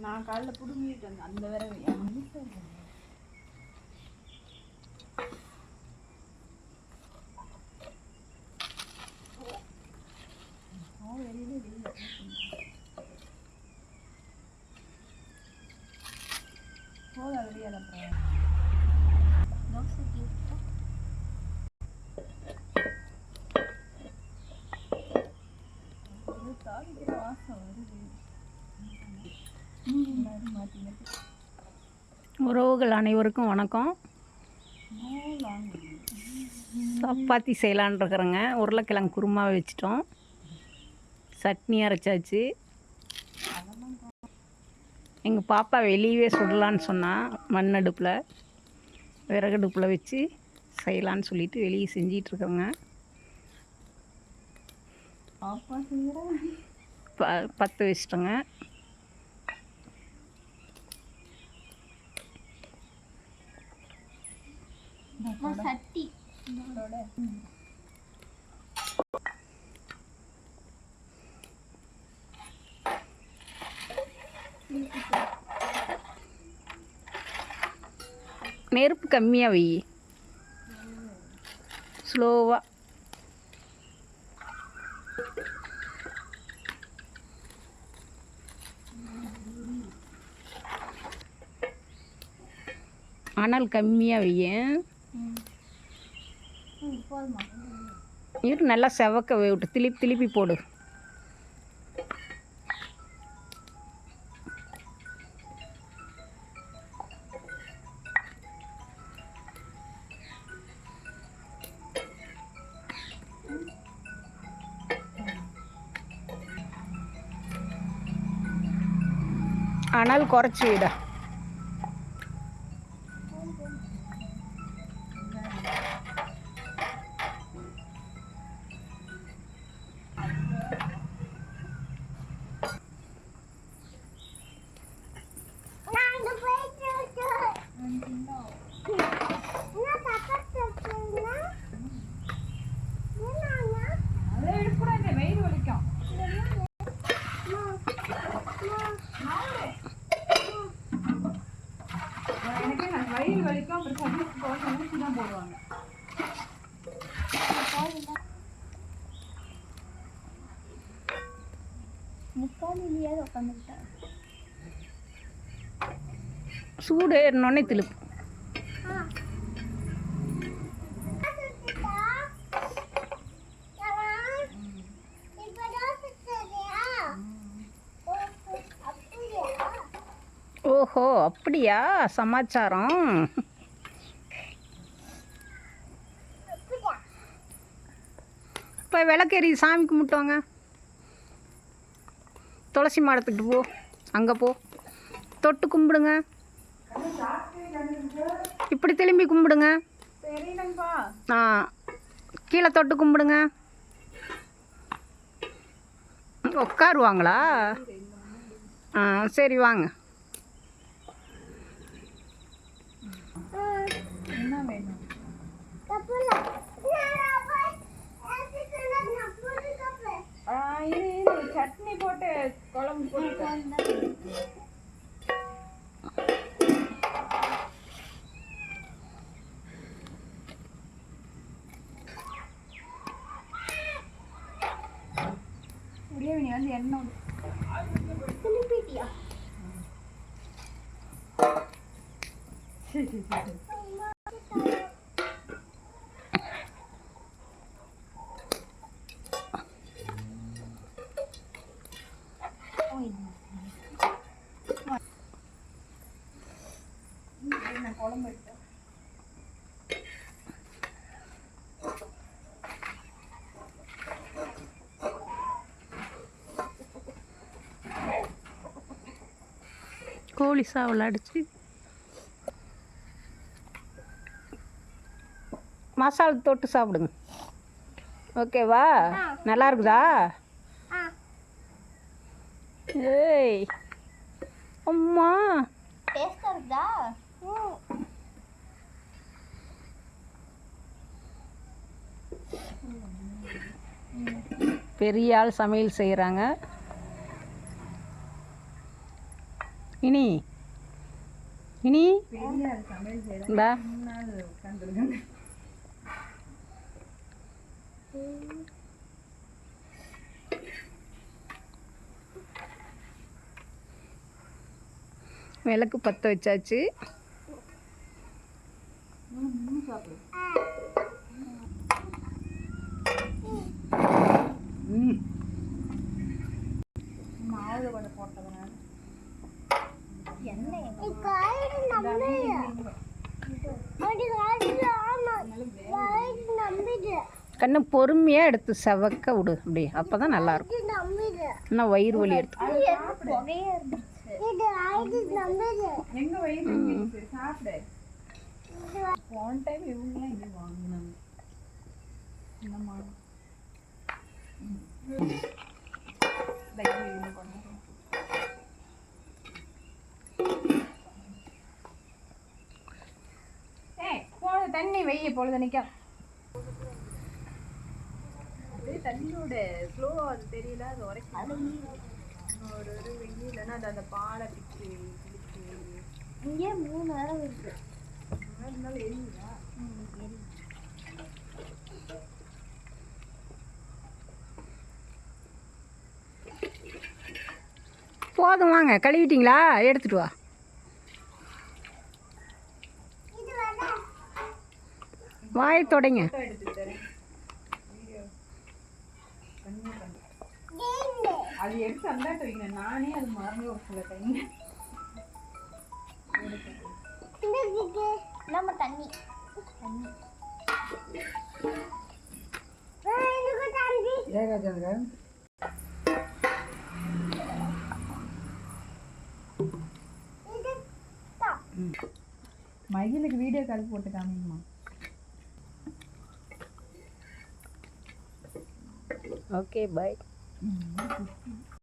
நான் காலைல புடுங்கிட்டு வந்தேன். அந்த வேற வெளியில வெளியில போதா வெளியால அப்புறம் இது தாளிக்கிற வாசம் வருது. உறவுகள் அனைவருக்கும் வணக்கம். சப்பாத்தி செய்யலான் இருக்கிறேங்க உருளைக்கிழங்கு குருமாவை வச்சிட்டோம். சட்னி அரைச்சாச்சு. எங்கள் பாப்பா வெளியவே சுடலான்னு சொன்னான் மண் அடுப்பில் விறகடுப்பில் வச்சு செய்யலான்னு சொல்லிட்டு வெளியே செஞ்சிகிட்ருக்கோங்க ப பற்ற வச்சிட்டோங்க. சட்டி. நெருப்பு கம்மியாக வை. ஸ்லோவாக அனல் கம்மியாக வையேன் இரு நல்லா செவக்க விட்டு திருப்பி திருப்பி போடு. ஆனால் குறைச்சி விடா. வயிறு வலிக்கும் அப்புறம் சர்வீஸ் போக ஊசி தான் போடுவாங்க முக்காலிலேயாவது உட்காந்துக்கிட்டேன் சூடு ஏறினோடனே திருப்பு. ஓஹோ அப்படியா? சமாச்சாரம். இப்போ விளக்கேறி சாமி கும்பிட்டோங்க துளசி மாடத்துக்கிட்டு போ. அங்கே போ. தொட்டு கும்பிடுங்க. இப்படி திரும்பி கும்பிடுங்க. ஆ கீழே தொட்டு கும்பிடுங்க. உட்காருவாங்களா? ஆ சரி வாங்க என்ன வேணும் ஆ, இரு இரு சட்னி போட்டு குழம்பு போட்டு அப்படியே நீ வந்து எண்ணெய் விடு. நான் கோழி சாவல் அடிச்சு. மசாலா தொட்டு சாப்பிடுங்க. ஓகேவா? நல்லா இருக்குதா? ஏய் அம்மா. டேஸ்டா இருக்குதா? பெரிய ஆள் சமையல் செய்கிறாங்க இனி? இனி? இந்தா. விளக்கு பற்ற வச்சாச்சு. ம் மாவுல கொஞ்சம் கண்ணு பொறுமையாக எடுத்து செவக்க விடு அப்படி அப்போ தான் நல்லாயிருக்கும் இன்னும் வயிறு வலி எடுத்து போன டைம் வாங்கினாங்க என்னம்மா தண்ணி வெய்ய பொழுது நிக்க. அப்படியே தண்ணியோட ஸ்லோ அது தெரியல அது உரைக்கும். ஒரு ஒரு வெயில் இல்லைன்னா அது அந்த பாலை பிச்சு பிடிச்சி இங்கே மூணு நேரம் இருக்கு இருந்தாலும் எரியுதா. போதும் வாங்க. கழுவிட்டீங்களா? எடுத்துட்டு வா. வாய் தொடங்க. அது எடுத்து அந்தாட்ட வைங்க. நானே அது மறந்து ஒரு சில டைம். நம்ம தண்ணி. தண்ணி மகிழுக்கு வீடியோ கால் போட்டு காமிங்கம்மா. Okay bye